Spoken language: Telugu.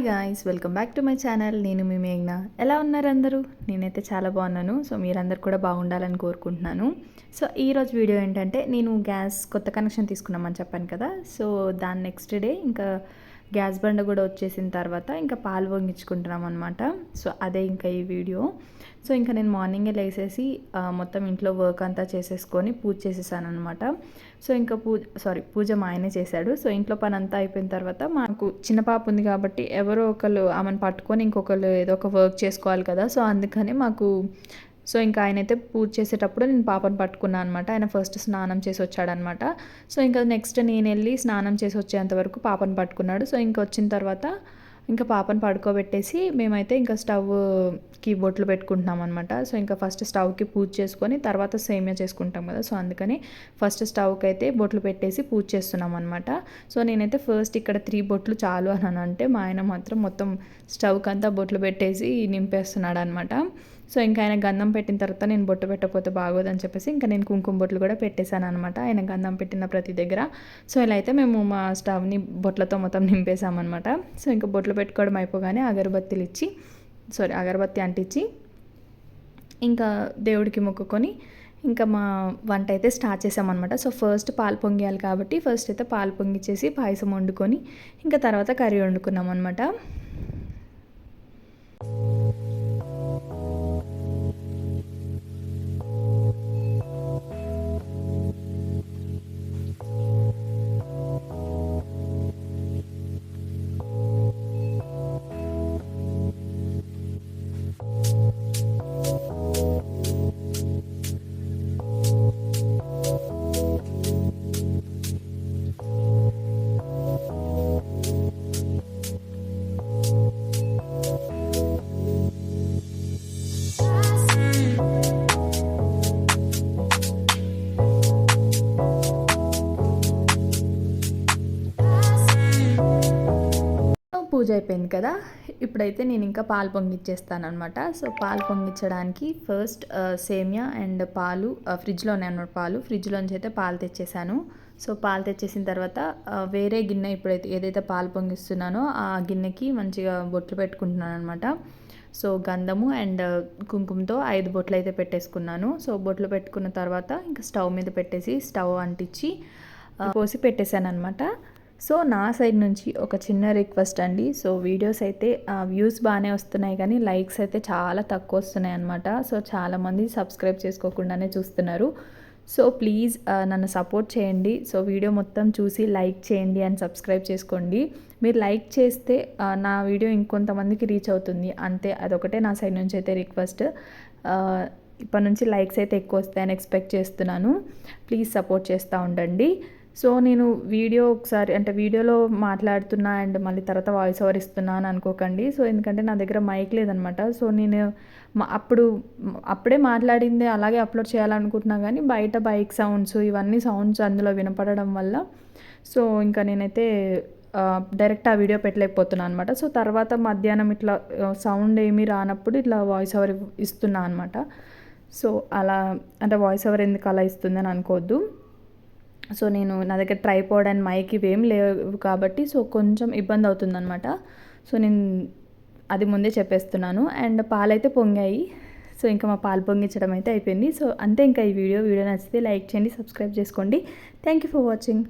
Hi guys welcome back to my channel. నేను మీ మేఘ్న. ఎలా ఉన్నారు అందరూ? నేనైతే చాలా బాగున్నాను. సో మీరందరూ కూడా బాగుండాలని కోరుకుంటున్నాను. సో ఈరోజు వీడియో ఏంటంటే నేను గ్యాస్ కొత్త కనెక్షన్ తీసుకున్నామని చెప్పాను కదా. సో దాని నెక్స్ట్ డే ఇంకా గ్యాస్ బండ కూడా వచ్చేసిన తర్వాత ఇంకా పాలు పొంగించుకుంటున్నాం అనమాట సో అదే ఇంకా ఈ వీడియో. సో ఇంకా నేను మార్నింగే లేసేసి మొత్తం ఇంట్లో వర్క్ అంతా చేసేసుకొని పూజ చేసేసాను అనమాట సో ఇంకా పూజ సారీ పూజ మా ఆయనే చేశాడు. సో ఇంట్లో పని అంతా అయిపోయిన తర్వాత మాకు చిన్న పాప ఉంది కాబట్టి ఎవరో ఒకళ్ళు ఆమెను పట్టుకొని ఇంకొకళ్ళు ఏదో ఒక వర్క్ చేసుకోవాలి కదా. సో అందుకని మాకు సో ఇంకా ఆయన అయితే పూజ చేసేటప్పుడు నేను పాపను పట్టుకున్నాను అనమాట ఆయన ఫస్ట్ స్నానం చేసి వచ్చాడనమాట సో ఇంకా నెక్స్ట్ నేను వెళ్ళి స్నానం చేసి వచ్చేంత వరకు పాపను పట్టుకున్నాడు. సో ఇంకా వచ్చిన తర్వాత ఇంకా పాపను పడుకోబెట్టేసి మేమైతే ఇంకా స్టవ్కి బొట్లు పెట్టుకుంటున్నాం అనమాట సో ఇంకా ఫస్ట్ స్టవ్కి పూజ చేసుకొని తర్వాత సేమియా చేసుకుంటాం కదా. సో అందుకని ఫస్ట్ స్టవ్కి అయితే బొట్లు పెట్టేసి పూజ చేస్తున్నాం అనమాట సో నేనైతే ఫస్ట్ ఇక్కడ త్రీ బొట్లు చాలు అని అంటే మా ఆయన మాత్రం మొత్తం స్టవ్కి అంతా బొట్లు పెట్టేసి నింపేస్తున్నాడు అనమాట సో ఇంకా ఆయన గంధం పెట్టిన తర్వాత నేను బొట్టు పెట్టకపోతే బాగోదని చెప్పేసి ఇంకా నేను కుంకుమ బొట్లు కూడా పెట్టేశాను అనమాట ఆయన గంధం పెట్టిన ప్రతి దగ్గర. సో ఇలా అయితే మేము మా స్టవ్ని బొట్లతో మొత్తం నింపేశామన్నమాట. సో ఇంకా బొట్లు పెట్టుకోవడం అయిపోగానే అగరబత్తిలు ఇచ్చి సారీ అగరబత్తి అంటించి ఇంకా దేవుడికి మొక్కుకొని ఇంకా మా వంట అయితే స్టార్ట్ చేసామన్నమాట సో ఫస్ట్ పాలు పొంగియాలి కాబట్టి ఫస్ట్ అయితే పాలు పొంగిచ్చేసి పాయసం వండుకొని ఇంకా తర్వాత కర్రీ వండుకున్నాం అనమాట పూజ అయిపోయింది కదా ఇప్పుడైతే నేను ఇంకా పాలు పొంగిచ్చేస్తానమాట సో పాలు పొంగించడానికి ఫస్ట్ సేమియా అండ్ పాలు ఫ్రిడ్జ్లోనే అన్నమాట పాలు. ఫ్రిడ్జ్లోంచి అయితే పాలు తెచ్చేసాను. సో పాలు తెచ్చేసిన తర్వాత వేరే గిన్నె ఇప్పుడైతే ఏదైతే పాలు పొంగిస్తున్నానో ఆ గిన్నెకి మంచిగా బొట్లు పెట్టుకుంటున్నాను అనమాట సో గంధము అండ్ కుంకుమతో ఐదు బొట్లు అయితే పెట్టేసుకున్నాను. సో బొట్లు పెట్టుకున్న తర్వాత ఇంకా స్టవ్ మీద పెట్టేసి స్టవ్ అంటించి పోసి పెట్టేశాను అనమాట సో నా సైడ్ నుంచి ఒక చిన్న రిక్వెస్ట్ అండి. సో వీడియోస్ అయితే వ్యూస్ బాగానే వస్తున్నాయి కానీ లైక్స్ అయితే చాలా తక్కువ వస్తున్నాయి అనమాట సో చాలామంది సబ్స్క్రైబ్ చేసుకోకుండానే చూస్తున్నారు. సో ప్లీజ్ నన్ను సపోర్ట్ చేయండి. సో వీడియో మొత్తం చూసి లైక్ చేయండి అండ్ సబ్స్క్రైబ్ చేసుకోండి. మీరు లైక్ చేస్తే నా వీడియో ఇంకొంతమందికి రీచ్ అవుతుంది. అంతే అదొకటే నా సైడ్ నుంచి అయితే రిక్వెస్ట్. ఇప్పటి నుంచి లైక్స్ అయితే ఎక్కువ వస్తాయని ఎక్స్పెక్ట్ చేస్తున్నాను. ప్లీజ్ సపోర్ట్ చేస్తూ ఉండండి. సో నేను వీడియో ఒకసారి అంటే వీడియోలో మాట్లాడుతున్నా అండ్ మళ్ళీ తర్వాత వాయిస్ ఓవర్ ఇస్తున్నాను అనుకోకండి. సో ఎందుకంటే నా దగ్గర మైక్ లేదనమాట. సో నేను అప్పుడు అప్పుడే మాట్లాడింది అలాగే అప్లోడ్ చేయాలనుకుంటున్నా కానీ బయట బైక్ సౌండ్స్ ఇవన్నీ సౌండ్స్ అందులో వినపడడం వల్ల. సో ఇంకా నేనైతే డైరెక్ట్ ఆ వీడియో పెట్టలేకపోతున్నాను అనమాట. సో తర్వాత మధ్యాహ్నం ఇట్లా సౌండ్ ఏమీ రానప్పుడు ఇట్లా వాయిస్ ఓవర్ ఇస్తున్నా అనమాట. సో అలా అంటే వాయిస్ ఓవర్ ఎందుకు అలా ఇస్తుందని అనుకోవద్దు. సో నేను నా దగ్గర ట్రైపాడ్ అండ్ మైక్ ఇవేం లేవు కాబట్టి సో కొంచెం ఇబ్బంది అవుతుందన్నమాట. సో నేను అది ముందే చెప్పేస్తున్నాను. అండ్ పాలైతే పొంగాయి. సో ఇంకా మా పాలు పొంగించడం అయితే అయిపోయింది. సో అంతే ఇంకా ఈ వీడియో. వీడియో నచ్చితే లైక్ చేయండి సబ్స్క్రైబ్ చేసుకోండి. Thank you for watching